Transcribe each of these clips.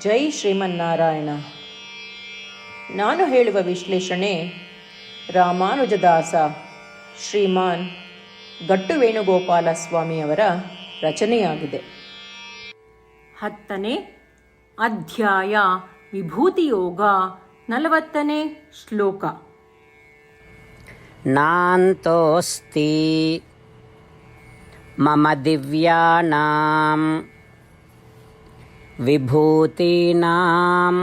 ಜೈ ಶ್ರೀಮನ್ನಾರಾಯಣ. ನಾನು ಹೇಳುವ ವಿಶ್ಲೇಷಣೆ ರಾಮಾನುಜದಾಸ ಶ್ರೀಮಾನ್ ಗಟ್ಟು ವೇಣುಗೋಪಾಲ ಸ್ವಾಮಿಯವರ ರಚನೆಯಾಗಿದೆ. ಹತ್ತನೇ ಅಧ್ಯಾಯ ವಿಭೂತಿಯೋಗ ನಲವತ್ತನೇ ಶ್ಲೋಕ. ನಾಂತೋಸ್ತಿ ಮಮ ದಿವ್ಯಾನಾಂ विभूतीनां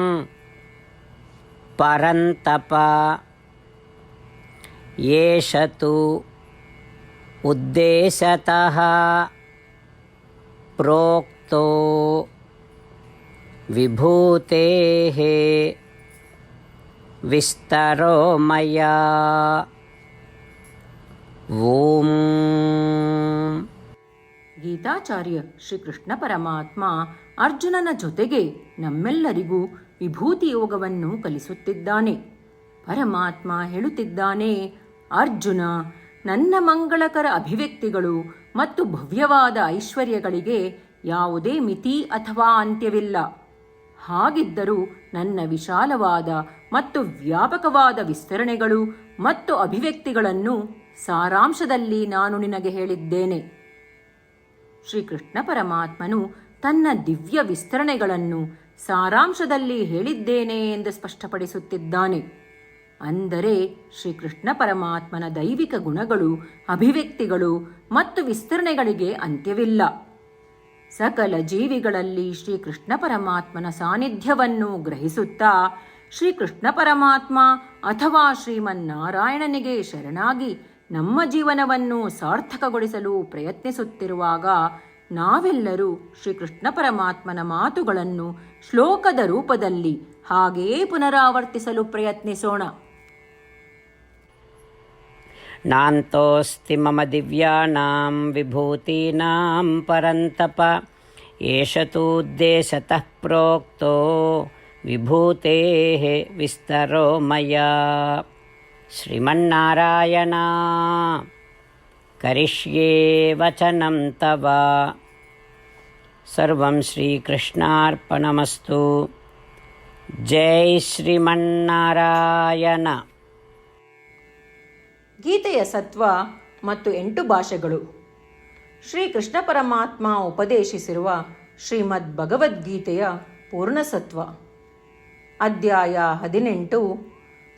परन्तप एष तु उद्देशतः प्रोक्तो विभूतेः विस्तरो मया। ಓಂ ಗೀತಾಚಾರ್ಯ ಶ್ರೀಕೃಷ್ಣ ಪರಮಾತ್ಮ ಅರ್ಜುನನ ಜೊತೆಗೆ ನಮ್ಮೆಲ್ಲರಿಗೂ ವಿಭೂತಿ ಯೋಗವನ್ನು ಕಲಿಸುತ್ತಿದ್ದಾನೆ. ಪರಮಾತ್ಮ ಹೇಳುತ್ತಿದ್ದಾನೆ, ಅರ್ಜುನ, ನನ್ನ ಮಂಗಳಕರ ಅಭಿವ್ಯಕ್ತಿಗಳು ಮತ್ತು ಭವ್ಯವಾದ ಐಶ್ವರ್ಯಗಳಿಗೆ ಯಾವುದೇ ಮಿತಿ ಅಥವಾ ಅಂತ್ಯವಿಲ್ಲ. ಹಾಗಿದ್ದರೂ ನನ್ನ ವಿಶಾಲವಾದ ಮತ್ತು ವ್ಯಾಪಕವಾದ ವಿಸ್ತರಣೆಗಳು ಮತ್ತು ಅಭಿವ್ಯಕ್ತಿಗಳನ್ನು ಸಾರಾಂಶದಲ್ಲಿ ನಾನು ನಿನಗೆ ಹೇಳಿದ್ದೇನೆ. ಶ್ರೀಕೃಷ್ಣ ಪರಮಾತ್ಮನು ತನ್ನ ದಿವ್ಯ ವಿಸ್ತರಣೆಗಳನ್ನು ಸಾರಾಂಶದಲ್ಲಿ ಹೇಳಿದ್ದೇನೆ ಎಂದು ಸ್ಪಷ್ಟಪಡಿಸುತ್ತಿದ್ದಾನೆ. ಅಂದರೆ ಶ್ರೀಕೃಷ್ಣ ಪರಮಾತ್ಮನ ದೈವಿಕ ಗುಣಗಳು, ಅಭಿವ್ಯಕ್ತಿಗಳು ಮತ್ತು ವಿಸ್ತರಣೆಗಳಿಗೆ ಅಂತ್ಯವಿಲ್ಲ. ಸಕಲ ಜೀವಿಗಳಲ್ಲಿ ಶ್ರೀಕೃಷ್ಣ ಪರಮಾತ್ಮನ ಸಾನ್ನಿಧ್ಯವನ್ನು ಗ್ರಹಿಸುತ್ತಾ ಶ್ರೀಕೃಷ್ಣ ಪರಮಾತ್ಮ ಅಥವಾ ಶ್ರೀಮನ್ನಾರಾಯಣನಿಗೆ ಶರಣಾಗಿ ನಮ್ಮ ಜೀವನವನ್ನು ಸಾರ್ಥಕಗೊಳಿಸಲು ಪ್ರಯತ್ನಿಸುತ್ತಿರುವಾಗ ನಾವೆಲ್ಲರೂ ಶ್ರೀಕೃಷ್ಣ ಪರಮಾತ್ಮನ ಮಾತುಗಳನ್ನು ಶ್ಲೋಕದ ರೂಪದಲ್ಲಿ ಹಾಗೆಯೇ ಪುನರಾವರ್ತಿಸಲು ಪ್ರಯತ್ನಿಸೋಣ. ನಾಂತೋಸ್ತಿ ಮಮ ದಿವ್ಯಾನಾಂ ವಿಭೂತೀನಾಂ ಪರಂತಪ, ಏಷ ತೂದ್ದೇಶತಃ ಪ್ರೋಕ್ತೋ ವಿಭೂತೆ ವಿಸ್ತರೋ ಮಯಾ। श्रीमन्नारायण करिष्ये वचनं तव सर्वं श्रीकृष्णार्पणमस्तु जय श्रीमन्नारायण ಗೀತೆಯ ಸತ್ವ ಮತ್ತು ಎಂಟು ಭಾಷೆಗಳು ಶ್ರೀಕೃಷ್ಣ ಪರಮಾತ್ಮ ಉಪದೇಶಿಸಿರುವ ಶ್ರೀಮದ್ ಭಗವದ್ಗೀತೆಯ ಪೂರ್ಣಸತ್ವ ಅಧ್ಯಾಯ ಹದಿನೆಂಟು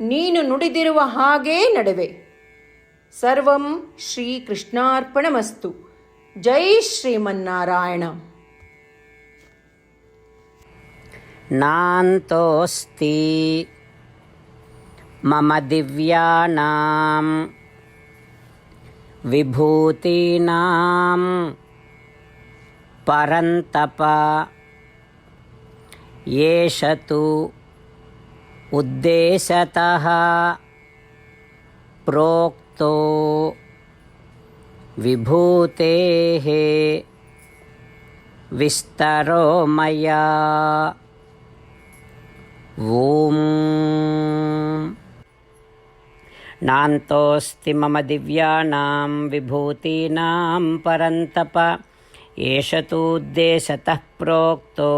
ನೀನು ನುಡಿದಿರುವ ಹಾಗೇ ನಡುವೆ ಸರ್ವಂ ಶ್ರೀಕೃಷ್ಣಾರ್ಪಣಮಸ್ತು ಜೈ ಶ್ರೀಮನ್ನಾರಾಯಣ नान्तोऽस्ति मम दिव्यानां विभूतीनां परन्तप एष तु उद्देशतः प्रोक्तो विभूतेः विस्तरो मया ॐ नान्तोऽस्ति मम दिव्यानां विभूतीनां परन्तप एष तूद्देशतः प्रोक्तो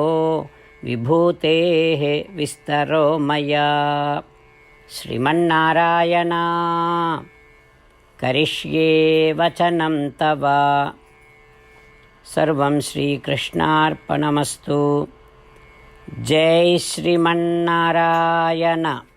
विभूतेः विस्तरो मया। श्रीमन्नारायणा। करिष्ये वचनं तव। सर्वं श्रीकृष्णार्पणमस्तु। जय श्रीमन्नारायण।